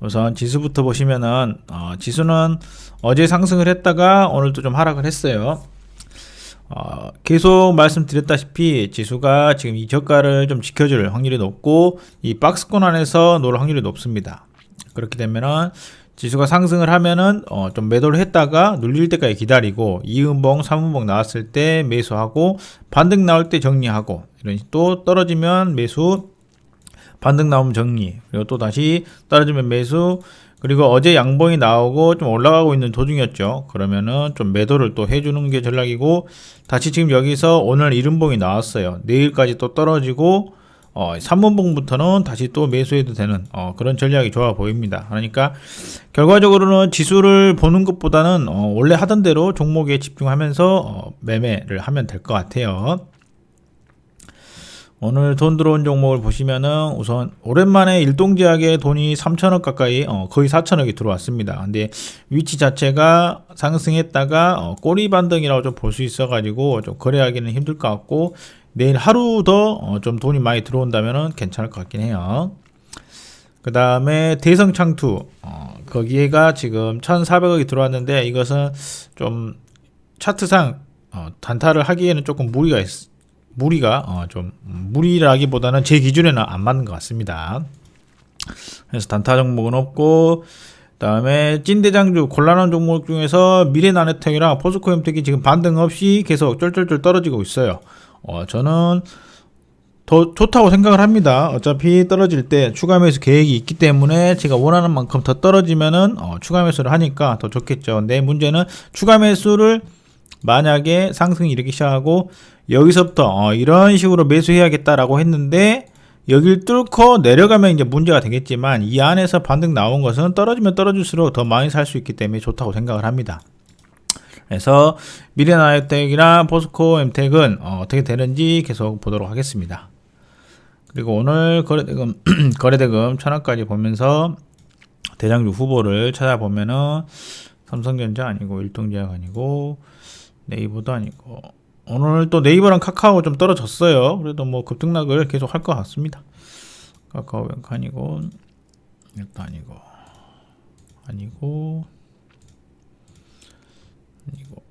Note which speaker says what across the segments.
Speaker 1: 우선 지수부터 보시면은 어, 지수는 어제 상승을 했다가 오늘도 좀 하락을 했어요. 어, 계속 말씀드렸다시피 지수가 지금 이 저가를 좀 지켜줄 확률이 높고 이 박스권 안에서 놓을 확률이 높습니다. 그렇게 되면은 지수가 상승을 하면은 어, 좀 매도를 했다가 눌릴 때까지 기다리고 2음봉, 3음봉 나왔을 때 매수하고 반등 나올 때 정리하고 이런 식또 떨어지면 매수 반등 나오면 정리. 그리고 또 다시 떨어지면 매수. 그리고 어제 양봉이 나오고 좀 올라가고 있는 도중이었죠. 그러면은 좀 매도를 또 해주는 게 전략이고 다시 지금 여기서 오늘 이른봉이 나왔어요. 내일까지 또 떨어지고 어 3분봉부터는 다시 또 매수해도 되는 어, 그런 전략이 좋아 보입니다. 그러니까 결과적으로는 지수를 보는 것보다는 어, 원래 하던 대로 종목에 집중하면서 어, 매매를 하면 될 것 같아요 오늘 돈 들어온 종목을 보시면은 우선 오랜만에 일동제약에 돈이 3천억 가까이 어, 거의 4천억이 들어왔습니다. 근데 위치 자체가 상승했다가 어, 꼬리 반등이라고 좀 볼 수 있어가지고 좀 거래하기는 힘들 것 같고 내일 하루 더좀 돈이 많이 들어온다면은 괜찮을 것 같긴 해요. 그 다음에 대성창투 어, 거기에가 지금 1,400억이 들어왔는데 이것은 좀 차트상 어, 단타를 하기에는 조금 무리가 있, 무리가 어, 좀 무리라기보다는 제 기준에는 안 맞는 것 같습니다. 그래서 단타 종목은 없고 그다음에 찐대장주 곤란한 종목 중에서 미래나노텍이랑 포스코엠텍이 지금 반등 없이 계속 쫄쫄쫄 떨어지고 있어요. 어, 저는 더 좋다고 생각을 합니다. 어차피 떨어질 때 추가 매수 계획이 있기 때문에 제가 원하는 만큼 더 떨어지면은 어, 추가 매수를 하니까 더 좋겠죠. 근데 문제는 추가 매수를 만약에 상승이 이렇게 시작하고 여기서부터 어, 이런 식으로 매수해야겠다라고 했는데 여길 뚫고 내려가면 이제 문제가 되겠지만 이 안에서 반등 나온 것은 떨어지면 떨어질수록 더 많이 살 수 있기 때문에 좋다고 생각을 합니다. 그래서 미래나이텍이나 포스코 엠텍은 어, 떻게 되는지 계속 보도록 하겠습니다. 그리고 오늘 거래대금 거래대금 천억까지 보면서 대장주 후보를 찾아보면은 삼성전자 아니고 일동제약 아니고 네이버도 아니고 오늘 또 네이버랑 카카오 좀 떨어졌어요. 그래도 뭐 급등락을 계속 할 것 같습니다. 카카오 뱅크 아니고 이것도 아니고 아니고 아니고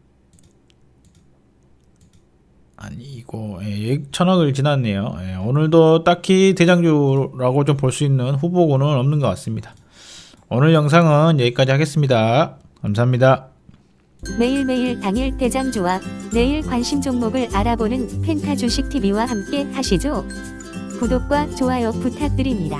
Speaker 1: 아니고 예, 천억을 지났네요. 예, 오늘도 딱히 대장주라고 좀 볼 수 있는 후보군은 없는 것 같습니다. 오늘 영상은 여기까지 하겠습니다. 감사합니다.
Speaker 2: 매일매일 당일 대장주와 내일 관심 종목을 알아보는 펜타 주식 TV와 함께 하시죠. 구독과 좋아요 부탁드립니다.